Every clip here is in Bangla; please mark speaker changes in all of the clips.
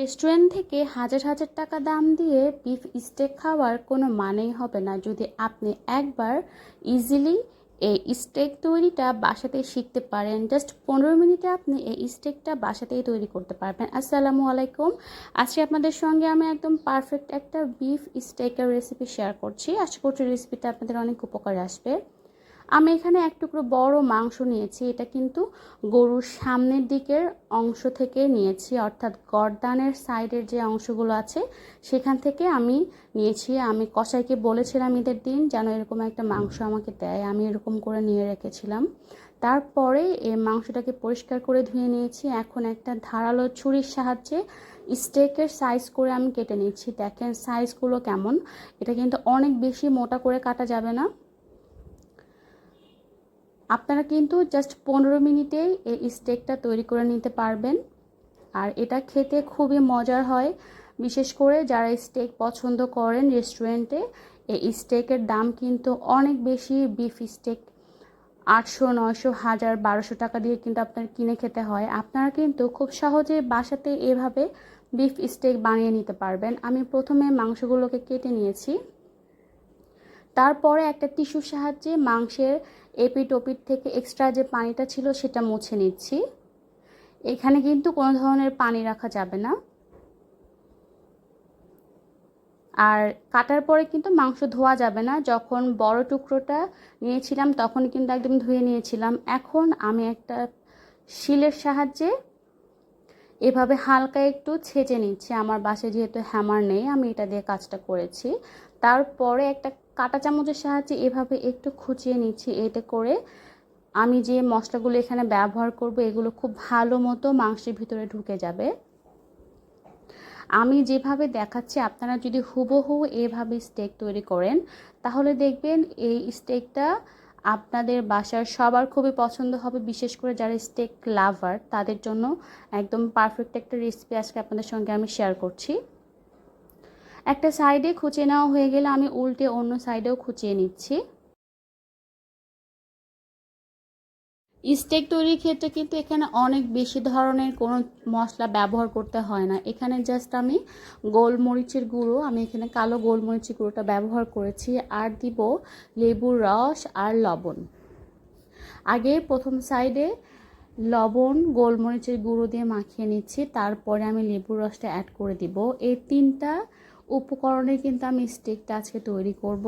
Speaker 1: রেস্টুরেন্ট থেকে হাজার হাজার টাকা দাম দিয়ে বিফ স্টেক খাওয়ার কোনো মানেই হবে না যদি আপনি একবার ইজিলি এই স্টেক তৈরিটা বাসাতেই শিখতে পারেন। জাস্ট পনেরো মিনিটে আপনি এই স্টেকটা বাসাতেই তৈরি করতে পারবেন। আসসালামু আলাইকুম। আজকে আপনাদের সঙ্গে আমি একদম পারফেক্ট একটা বিফ স্টেকের রেসিপি শেয়ার করছি। আশা করছি রেসিপিটা আপনাদের অনেক উপকারে আসবে। আমি এখানে এক টুকরো বড় মাংস নিয়েছি। এটা কিন্তু গরুর সামনের দিকের অংশ থেকে নিয়েছি, অর্থাৎ গরদানের সাইডের যে অংশগুলো আছে, সেখান থেকে আমি নিয়েছি। আমি কষাইকে বলেছিলাম ঈদের দিন যেন এরকম একটা মাংস আমাকে দেয়। আমি এরকম করে নিয়ে রেখেছিলাম। তারপরে এই মাংসটাকে পরিষ্কার করে ধুয়ে নিয়েছি। এখন একটা ধারালো ছুরির সাহায্যে স্টেকের সাইজ করে আমি কেটে নিচ্ছি। দেখেন সাইজগুলো কেমন। এটা কিন্তু অনেক বেশি মোটা করে কাটা যাবে না। আপনারা কিন্তু জাস্ট পনেরো মিনিটেই এই স্টেকটা তৈরি করে নিতে পারবেন। আর এটা খেতে খুবই মজার হয়। বিশেষ করে যারা স্টেক পছন্দ করেন রেস্টুরেন্টে এই স্টেকের দাম কিন্তু অনেক বেশি। বিফ স্টেক আটশো, নয়শো, হাজার, বারোশো টাকা দিয়ে কিন্তু আপনার কিনে খেতে হয়। আপনারা কিন্তু খুব সহজে বাসাতে এভাবে বিফ স্টেক বানিয়ে নিতে পারবেন। আমি প্রথমে মাংসগুলোকে কেটে নিয়েছি। তারপরে একটা টিস্যুর সাহায্যে মাংসের এপিট ওপিট থেকে এক্সট্রা যে পানিটা ছিল সেটা মুছে নিচ্ছি। এখানে কিন্তু কোনো ধরনের পানি রাখা যাবে না। আর কাটার পরে কিন্তু মাংস ধোয়া যাবে না। যখন বড় টুকরোটা নিয়েছিলাম তখন কিন্তু একদম ধুয়ে নিয়েছিলাম। এখন আমি একটা শিলের সাহায্যে এভাবে হালকা একটু ছেঁচে নিচ্ছি। আমার বাসায় যেহেতু হ্যামার নেই, আমি এটা দিয়ে কাজটা করেছি। তারপরে একটা কাঁটা চামচের সাহায্যে এভাবে একটু খুঁচিয়ে নিচ্ছি। এতে করে আমি যে মশলাগুলো এখানে ব্যবহার করব, এগুলো খুব ভালো মতো মাংসের ভিতরে ঢুকে যাবে। আমি যেভাবে দেখাচ্ছি, আপনারা যদি হুবহু এভাবে স্টেক তৈরি করেন, তাহলে দেখবেন এই স্টেকটা আপনাদের বাসার সবার খুবই পছন্দ হবে, বিশেষ করে যারা স্টেক লাভার তাদের জন্য একদম পারফেক্ট একটা রেসিপি আজকে আপনাদের সঙ্গে আমি শেয়ার করছি। একটা সাইডে খুঁচিয়ে নেওয়া হয়ে গেলে আমি উল্টে অন্য সাইডেও খুঁচিয়ে নিচ্ছি। স্টেক তৈরির ক্ষেত্রে কিন্তু এখানে অনেক বেশি ধরনের কোনো মশলা ব্যবহার করতে হয় না। এখানে জাস্ট আমি গোলমরিচের গুঁড়ো, আমি এখানে কালো গোলমরিচের গুঁড়োটা ব্যবহার করেছি আর দিব লেবুর রস আর লবণ। আগে প্রথম সাইডে লবণ, গোলমরিচের গুঁড়ো দিয়ে মাখিয়ে নিচ্ছি, তারপরে আমি লেবুর রসটা অ্যাড করে দিব। এই তিনটা উপকরণে কিন্তু আমি স্টেকটা আজকে তৈরি করব।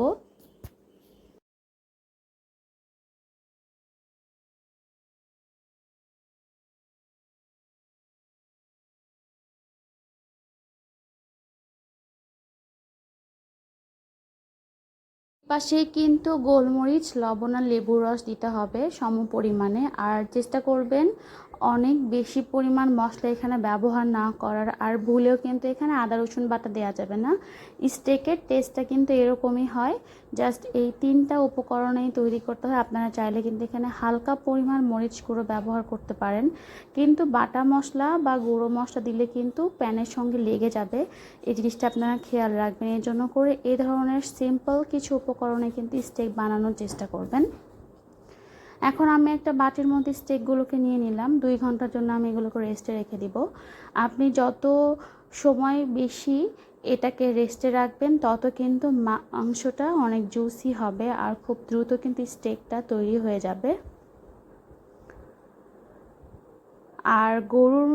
Speaker 1: পাশে কিন্তু গোলমরিচ, লবণ আর লেবুর রস দিতে হবে সম পরিমাণে। আর চেষ্টা করবেন অনেক বেশি পরিমাণ মশলা এখানে ব্যবহার না করার, আর ভুলেও কিন্তু এখানে আদা, রসুন বাটা দেওয়া যাবে না। স্টেকের টেস্টটা কিন্তু এরকমই হয়। জাস্ট এই তিনটা উপকরণেই তৈরি করতে হয়। আপনারা চাইলে কিন্তু এখানে হালকা পরিমাণ মরিচ গুঁড়ো ব্যবহার করতে পারেন। কিন্তু বাটা মশলা বা গুঁড়ো মশলা দিলে কিন্তু প্যানের সঙ্গে লেগে যাবে। এই জিনিসটা আপনারা খেয়াল রাখবেন। এই জন্য করে এই ধরনের সিম্পল কিছু উপকরণে কিন্তু স্টেক বানানোর চেষ্টা করবেন। এখন আমি একটা বাটির মধ্যে স্টেকগুলোকে নিয়ে নিলাম। দুই ঘণ্টার জন্য আমি এগুলোকে রেস্টে রেখে দিব। আপনি যত সময় বেশি এটাকে রেস্টে রাখবেন, তত কিন্তু মাংসটা অনেক জুসি হবে আর খুব দ্রুত কিন্তু স্টেকটা তৈরি হয়ে যাবে। আর গরুর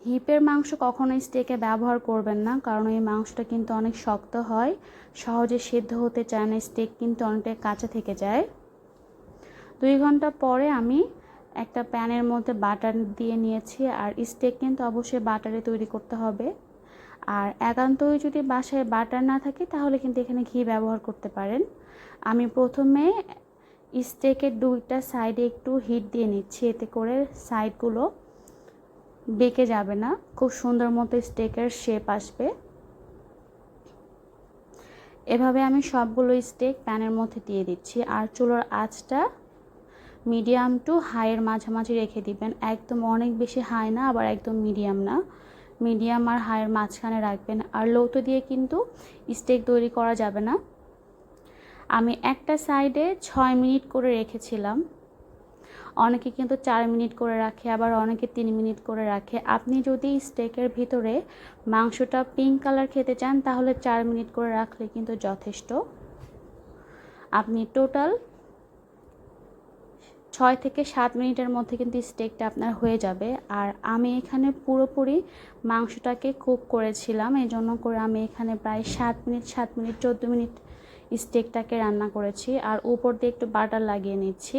Speaker 1: হিপের মাংস কখনোই স্টেকে ব্যবহার করবেন না, কারণ এই মাংসটা কিন্তু অনেক শক্ত হয়। সহজে সেদ্ধ হতে চায় না স্টেক কিন্তু অনেকটা কাঁচা থেকে যায়। দুই ঘণ্টা পরে আমি একটা প্যানের মধ্যে বাটার দিয়ে নিয়েছি, আর স্টেক কিন্তু অবশ্যই বাটারে তৈরি করতে হবে। আর একান্তই যদি বাসায় বাটার না থাকে, তাহলে কিন্তু এখানে ঘি ব্যবহার করতে পারেন। আমি প্রথমে স্টেকের দুইটা সাইডে একটু হিট দিয়ে নিচ্ছি, এতে করে সাইডগুলো বেঁকে যাবে না। খুব সুন্দর মতো স্টেকের শেপ আসবে। এভাবে আমি সবগুলো স্টেক প্যানের মধ্যে দিয়ে দিচ্ছি, আর চুলোর আঁচটা মিডিয়াম টু হাইয়ের মাঝামাঝি রেখে দিবেন। একদম অনেক বেশি হাই না, আবার একদম মিডিয়াম না। মিডিয়াম আর হাইয়ের মাঝখানে রাখবেন। আর লৌতো দিয়ে কিন্তু স্টেক তৈরি করা যাবে না। আমি একটা সাইডে ছয় মিনিট করে রেখেছিলাম। অনেকে কিন্তু চার মিনিট করে রাখে, আবার অনেকে তিন মিনিট করে রাখে। আপনি যদি স্টেকের ভিতরে মাংসটা পিঙ্ক কালার খেতে চান, তাহলে চার মিনিট করে রাখলে কিন্তু যথেষ্ট। আপনি টোটাল ছয় থেকে সাত মিনিটের মধ্যে কিন্তু স্টেকটা আপনার হয়ে যাবে। আর আমি এখানে পুরোপুরি মাংসটাকে কুক করেছিলাম এই জন্য করে আমি এখানে প্রায় সাত মিনিট সাত মিনিট, চোদ্দ মিনিট স্টেকটাকে রান্না করেছি। আর উপর দিয়ে একটু বাটার লাগিয়ে নিচ্ছি।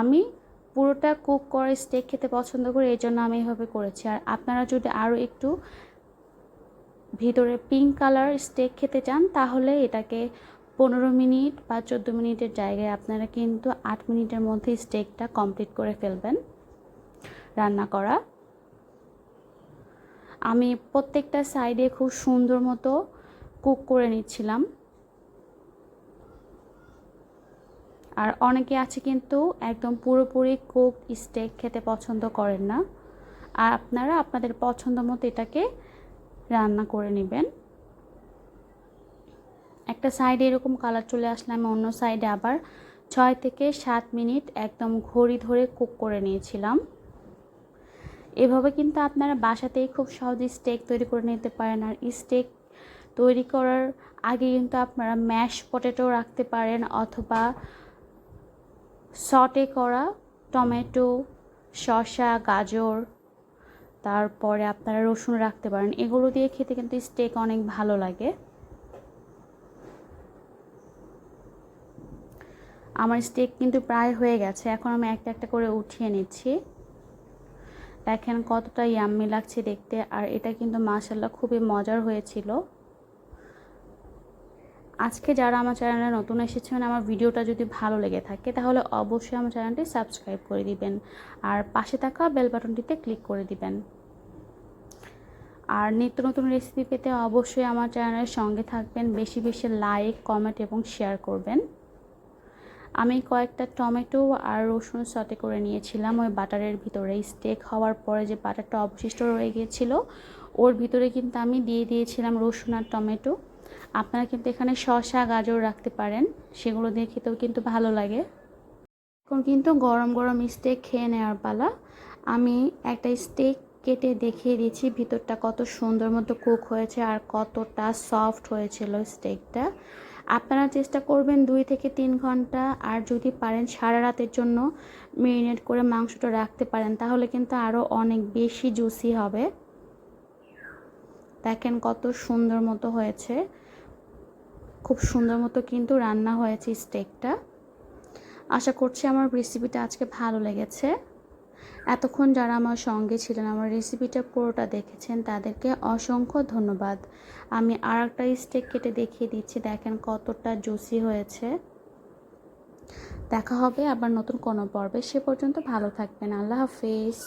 Speaker 1: আমি পুরোটা কুক করে স্টেক খেতে পছন্দ করি এই জন্য আমি এইভাবে করেছি। আর আপনারা যদি আরও একটু ভিতরে পিঙ্ক কালার স্টেক খেতে চান, তাহলে এটাকে পনেরো মিনিট বা চোদ্দ মিনিটের জায়গায় আপনারা কিন্তু আট মিনিটের মধ্যে স্টেকটা কমপ্লিট করে ফেলবেন, রান্না করা। আমি প্রত্যেকটা সাইডে খুব সুন্দর মতো কুক করে নিচ্ছিলাম। আর অনেকে আছে কিন্তু একদম পুরোপুরি কুক স্টেক খেতে পছন্দ করেন না। আর আপনারা আপনাদের পছন্দ মতো এটাকে রান্না করে নেবেন। একটা সাইডে এরকম কালার চলে আসলে আমি অন্য সাইডে আবার ছয় থেকে সাত মিনিট একদম ঘড়ি ধরে কুক করে নিয়েছিলাম। এভাবে কিন্তু আপনারা বাসাতেই খুব সহজে স্টেক তৈরি করে নিতে পারেন। আর স্টেক তৈরি করার আগে কিন্তু আপনারা ম্যাশ পটেটো রাখতে পারেন অথবা সটে করা টমেটো, শসা, গাজর, তারপরে আপনারা রসুন রাখতে পারেন। এগুলো দিয়ে খেতে কিন্তু স্টেক অনেক ভালো লাগে। আমার স্টেক কিন্তু প্রায় হয়ে গেছে। এখন আমি একটা একটা করে উঠিয়ে নিচ্ছি। দেখেন কতটা ইয়াম্মি লাগছে দেখতে। আর এটা কিন্তু মাসাল্লাহ খুবই মজার হয়েছিল। আজকে যারা আমার চ্যানেলে নতুন এসেছেন, আমার ভিডিওটা যদি ভালো লেগে থাকে, তাহলে অবশ্যই আমার চ্যানেলটি সাবস্ক্রাইব করে দিবেন। আর পাশে থাকা বেল বাটনটিতে ক্লিক করে দিবেন। আর নিত্য নতুন রেসিপি পেতে অবশ্যই আমার চ্যানেলের সঙ্গে থাকবেন। বেশি বেশি লাইক কমেন্ট এবং শেয়ার করবেন। আমি কয়েকটা টমেটো আর রসুন সতে করে নিয়েছিলাম। ওই বাটারের ভিতরে স্টেক হওয়ার পরে যে বাটারটা অবশিষ্ট রয়ে গিয়েছিল, ওর ভিতরে কিন্তু আমি দিয়ে দিয়েছিলাম রসুন আর টমেটো। আপনারা কিন্তু এখানে শশা গাজর রাখতে পারেন, সেগুলো দিয়ে খেতেও কিন্তু ভালো লাগে। এখন কিন্তু গরম গরম স্টেক খেয়ে নেওয়ার পালা। আমি একটা স্টেক কেটে দেখিয়ে দিয়েছি, ভিতরটা কত সুন্দর মতো কুক হয়েছে আর কতটা সফট হয়েছিল স্টেকটা আপনারা চেষ্টা করবেন দুই থেকে তিন ঘণ্টা, আর যদি পারেন সারা রাতের জন্য মেরিনেট করে মাংসটা রাখতে পারেন, তাহলে কিন্তু আরও অনেক বেশি জুসি হবে। দেখেন কত সুন্দর মতো হয়েছে। খুব সুন্দর মতো কিন্তু রান্না হয়েছে স্টেকটা আশা করছি আমার রেসিপিটা আজকে ভালো লেগেছে। এতক্ষণ যারা আমার সঙ্গে ছিলেন, আমার রেসিপিটা পুরোটা দেখেছেন, তাদেরকে অসংখ্য ধন্যবাদ। আমি আর একটা স্টেক কেটে দেখিয়ে দিচ্ছি, দেখেন কতটা জুসি হয়েছে। দেখা হবে আবার নতুন কোনো পর্বে, সে পর্যন্ত ভালো থাকবেন, আল্লাহ হাফেজ।